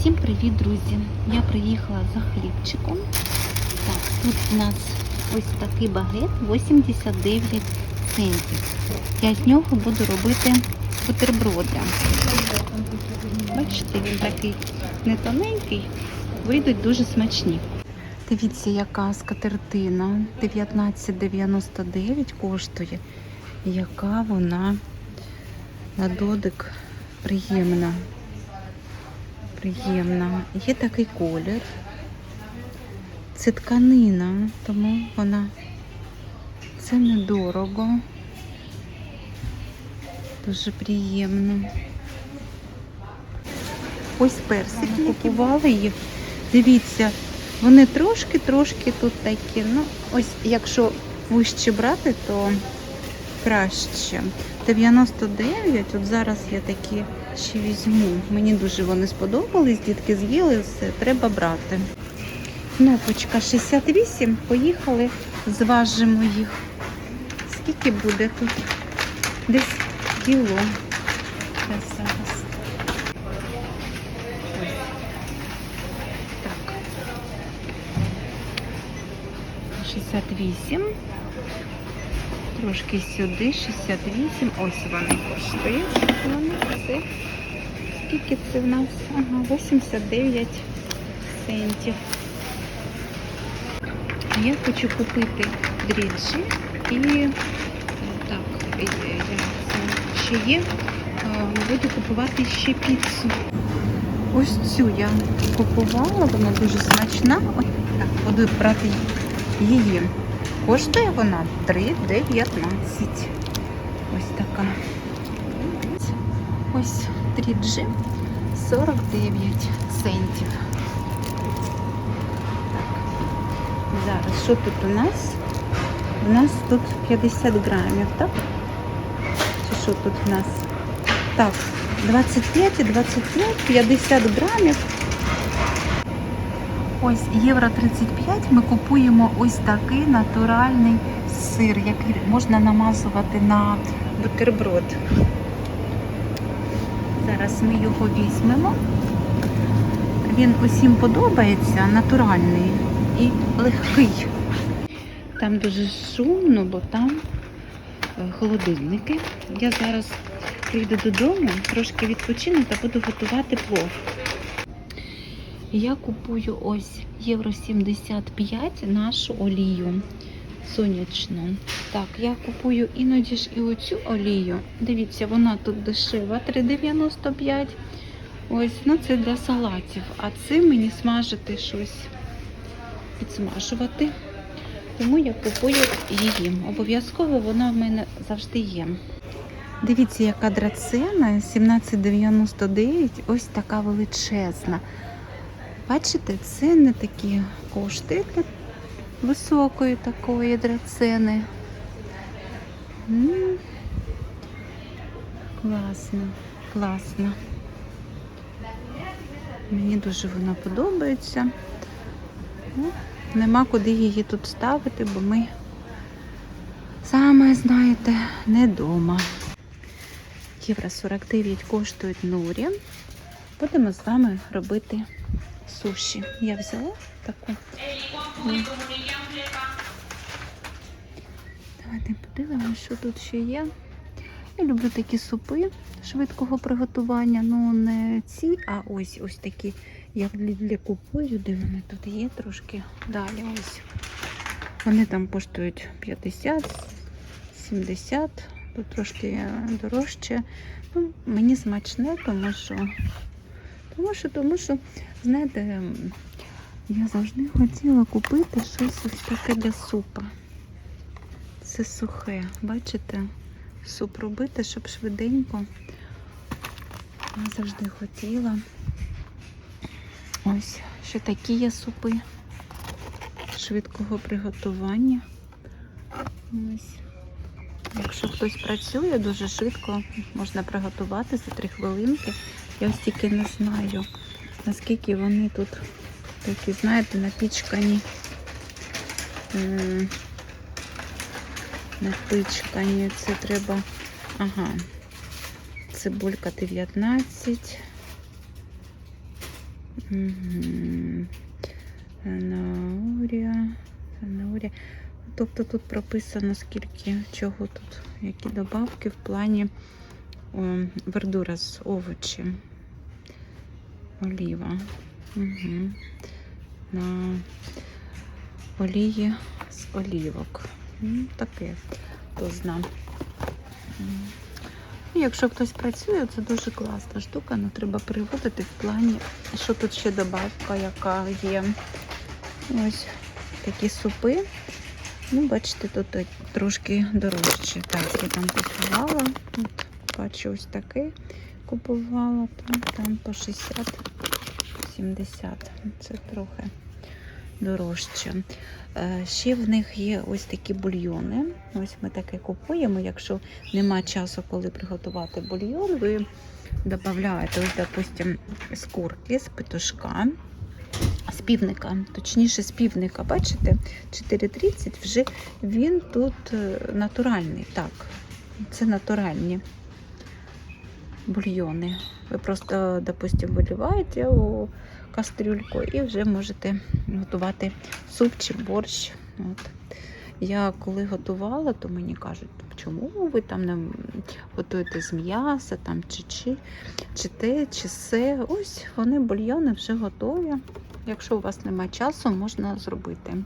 Всім привіт, друзі! Я приїхала за хлібчиком. Так, тут у нас ось такий багет 89 центів. Я з нього буду робити бутерброди. Бачите, він такий не тоненький, вийдуть дуже смачні. Дивіться, яка скатертина 19,99 коштує. Яка вона на додик приємна. Приємна. Є такий колір. Це тканина, тому вона це недорого. Дуже приємно. Ось персики купували їх. Дивіться, вони трошки-трошки тут такі. Ну, ось якщо вище брати, то краще. 99, от зараз я такі ще візьму. Мені дуже вони сподобались, дітки з'їли все, треба брати. Кнопочка 68, поїхали, зважимо їх. Скільки буде тут? Десь кіло. Зараз, зараз. Ось. Так. 68. Трошки сюди, 68. Ось вони коштують. Вони це. Скільки це в нас? Ага, 89 центів. Я хочу купити дріжджі і так, я це ще є. Буду купувати ще піцу. Ось цю я купувала, вона дуже смачна. Ой, так, буду брати її. Коштує вона 3,19. Ось така. Ось дріджі 49 центів. Так. Зараз, що тут у нас? У нас тут 50 грамів, так? Чи що тут у нас? Так, 25 і 25, 50 грамів. Ось євро 35 ми купуємо ось такий натуральний сир, який можна намазувати на бутерброд. Зараз ми його візьмемо. Він усім подобається, натуральний і легкий. Там дуже шумно, бо там е, холодильники. Я зараз прийду додому, трошки відпочину та буду готувати плов. Я купую ось євро 75 нашу олію сонячну. Так, я купую іноді ж і оцю олію. Дивіться, вона тут дешева, 3,95. Ось, ну це для салатів. А це мені смажити щось, підсмажувати. Тому я купую її. Обов'язково вона в мене завжди є. Дивіться, яка драцена 17,99. Ось така величезна. Бачите, це не такі кошти високої такої драцени. Класно, класно. Мені дуже вона подобається. Ну, Нема куди її тут ставити, бо ми саме, знаєте, не вдома. Євро 49 коштують нурі. Будемо з вами робити суші. Я взяла таку. Давайте подивимося, що тут ще є. Я люблю такі супи швидкого приготування. Ну, не ці, а ось ось такі. Я в Лідлі купую, де вони тут є трошки далі. Ось. Вони там коштують 50, 70, тут трошки дорожче. Ну, мені смачне, тому що, що, тому що, знаєте, ем, я завжди хотіла купити щось ось таке для супа. Це сухе, бачите? Суп робити, щоб швиденько. Я завжди хотіла. Ось, ще такі є супи швидкого приготування. Ось. Якщо хтось працює, дуже швидко можна приготувати за 3 хвилинки. Я ось тільки не знаю, наскільки вони тут такі, знаєте, напічкані. Напичкані. Це треба. Ага. Цибулька 19. Мгм. Санаурія. Санаурія. Тобто тут прописано, скільки чого тут, які добавки в плані о, вердура з овочі. Оліва. Угу. На олії з олівок. Ну, таке, хто зна. Ну, Якщо хтось працює, це дуже класна штука, але треба переводити в плані, що тут ще добавка, яка є. Ось такі супи. Ну, бачите, тут трошки дорожче. Так, я там купувала. Тут бачу ось таке купувала, там, там по 60-70. Це трохи дорожче. Е, Ще в них є ось такі бульйони. Ось ми таке купуємо. Якщо нема часу, коли приготувати бульйон, ви додаєте, ось, допустим, з курки, з петушка, з півника, точніше з півника, бачите, 4,30 вже він тут е, натуральний. Так, це натуральні бульйони. Ви просто, допустим, виливаєте у кастрюльку і вже можете готувати суп чи борщ. От. Я коли готувала, то мені кажуть, чому ви там не готуєте з м'яса, там, чи, чи, чи те, чи все. Ось вони бульйони вже готові. Якщо у вас немає часу, можна зробити.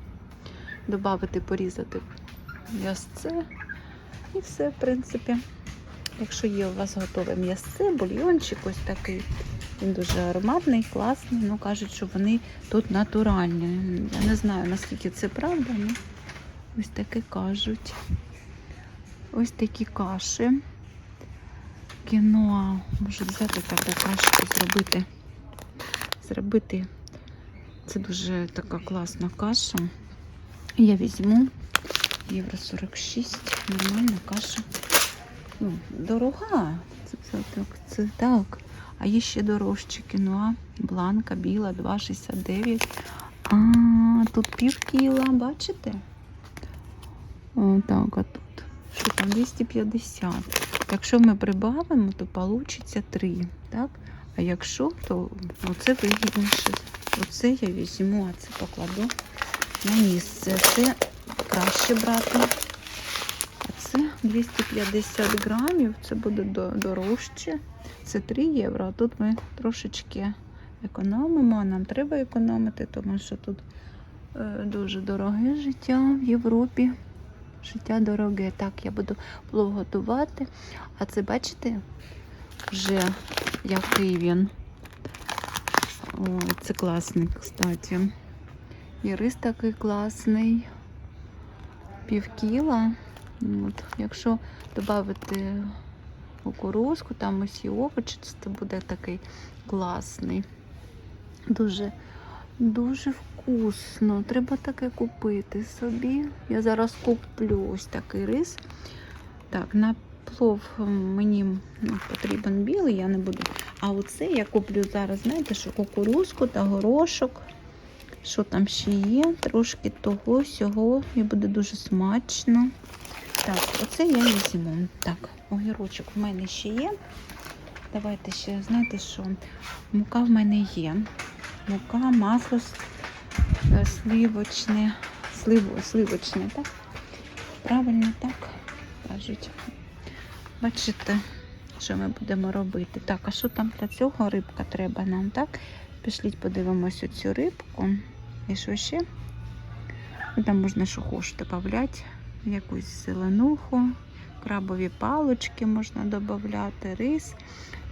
Добавити, порізати м'ясце і все, в принципі. Якщо є у вас готове м'ясце, бульйончик ось такий. Він дуже ароматний, класний. Ну, кажуть, що вони тут натуральні. Я не знаю, наскільки це правда, але ось таке кажуть. Ось такі каші. Кіноа. Може взяти таку кашку, зробити. Зробити. Це дуже така класна каша. Я візьму євро 46. Нормальна каша. Ну, дорога. Це, це, так, це так. А є ще дорожче кіноа. Бланка, біла, 2,69. А, тут пів кіла, бачите? О, так, а тут. Що там 250. Якщо ми прибавимо, то вийде 3. Так? А якщо, то оце вигідніше. Оце я візьму, а це покладу на місце. Це краще брати. А це 250 грамів, це буде дорожче. Це 3 євро. А тут ми трошечки економимо. А нам треба економити, тому що тут е, дуже дороге життя в Європі. Життя дороге. Так, я буду плов готувати. А це бачите, вже який він. О, це класний, кстати. І рис такий класний. Пів кіла. От, якщо додати кукурузку, там усі овочі, це буде такий класний. Дуже, дуже вкусно. Треба таке купити собі. Я зараз куплю ось такий рис. Так, на плов мені ну, потрібен білий, я не буду. А оце я куплю зараз, знаєте, що кукурузку та горошок. Що там ще є? Трошки того всього і буде дуже смачно. Так, оце я візьму. Так, огірочок в мене ще є. Давайте ще, знаєте що? Мука в мене є. Мука, масло е, сливочне, сливо, сливочне, так? Правильно так кажуть. Бачите, що ми будемо робити? Так, а що там для цього рибка треба нам, так? Пішліть, подивимось цю рибку. І що ще? Там можна що хочеш додати. Якусь зеленуху, крабові палочки можна додати, рис.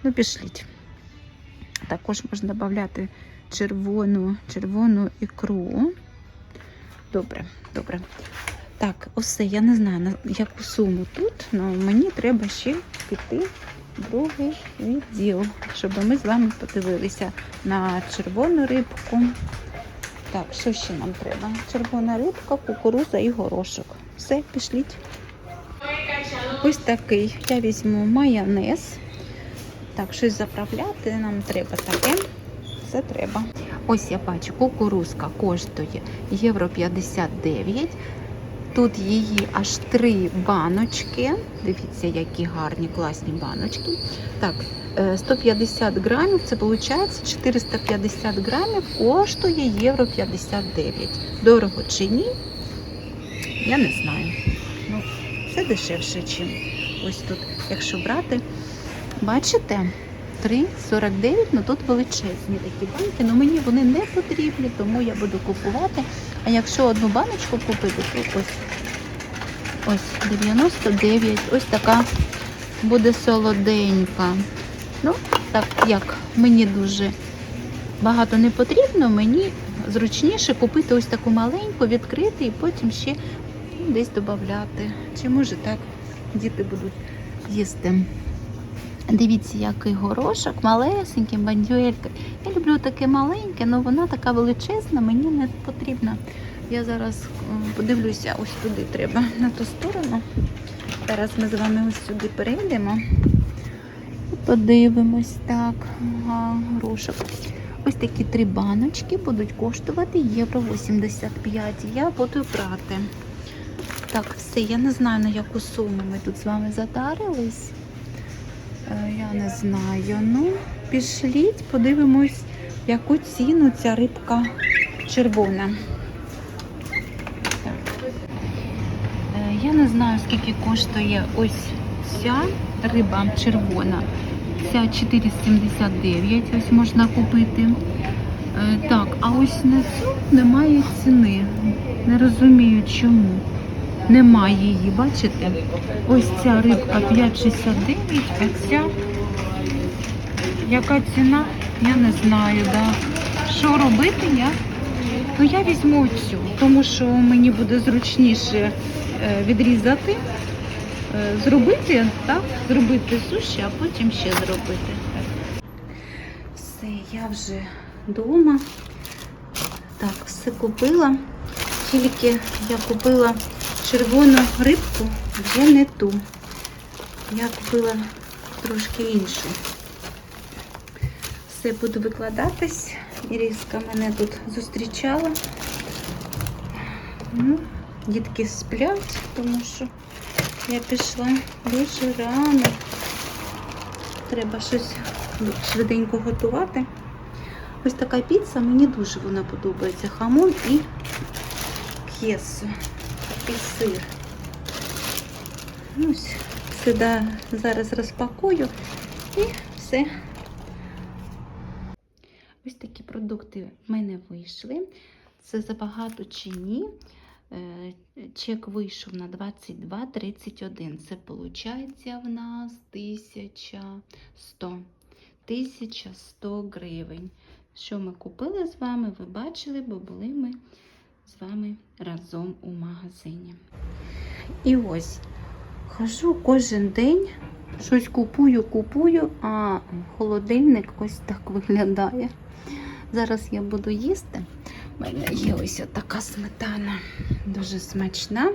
Ну, пішліть. Також можна додати червону, червону ікру. Добре, добре. Так, усе, я не знаю, на яку суму тут, але мені треба ще піти в другий відділ, щоб ми з вами подивилися на червону рибку. Так, що ще нам треба? Червона рибка, кукуруза і горошок. Все, пішліть. Ось такий. Я візьму майонез. Так, щось заправляти нам треба таке. Це треба. Ось я бачу, кукурузка коштує євро 59. Тут її аж три баночки. Дивіться, які гарні, класні баночки. Так, е, 150 грамів, це виходить 450 грамів, коштує євро 59. Дорого чи ні? Я не знаю. Ну, це дешевше, ніж ось тут. Якщо брати, бачите, 3,49, ну тут величезні такі банки, але мені вони не потрібні, тому я буду купувати. А якщо одну баночку купити, то ось, ось 99, ось така буде солоденька. Ну, так як мені дуже багато не потрібно, мені зручніше купити ось таку маленьку, відкрити і потім ще ну, десь додати. Чи може так діти будуть їсти. Дивіться, який горошок, малесенький, бандюелька. Я люблю таке маленьке, але вона така величезна, мені не потрібна. Я зараз подивлюся, ось туди треба, на ту сторону. Зараз ми з вами ось сюди перейдемо. І подивимось так. Ага, горошок. Ось такі три баночки будуть коштувати євро 85. Я буду брати. Так, все, я не знаю, на яку суму ми тут з вами затарились. Е, Я не знаю. Ну, пішліть, подивимось, яку ціну ця рибка червона. Е, Я не знаю, скільки коштує ось ця риба червона. Ця 4,79 ось можна купити. Е, Так, а ось на цю немає ціни. Не розумію чому. Немає її, бачите? Ось ця рибка 5,69, а ця яка ціна? Я не знаю, да. Що робити я? Ну я візьму цю, тому що мені буде зручніше е, відрізати, е, зробити, так? Зробити суші, а потім ще зробити. Все, я вже вдома. Так, все купила. Тільки я купила червону рибку, вже не ту. Я купила трошки іншу. Все буду викладатись. Іріска мене тут зустрічала. Ну, дітки сплять, тому що я пішла дуже рано. Треба щось швиденько готувати. Ось така піца, мені дуже вона подобається. Хамон і к'єсо. Такий сир. Ось сюди зараз розпакую і все. Ось такі продукти в мене вийшли. Це забагато чи ні. Е, Чек вийшов на 22,31. Це виходить в нас 1100. 1100 гривень. Що ми купили з вами, ви бачили, бо були ми з вами разом у магазині. І ось хожу кожен день, щось купую, купую, а холодильник ось так виглядає. Зараз я буду їсти. У мене є ось така сметана, дуже смачна.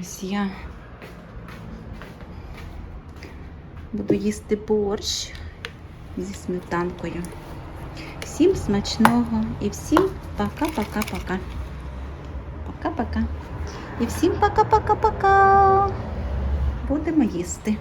Ось я буду їсти борщ зі сметанкою. Всім смачного і всім пока-пока-пока. Пока-пока. І всім пока-пока-пока. Будемо їсти.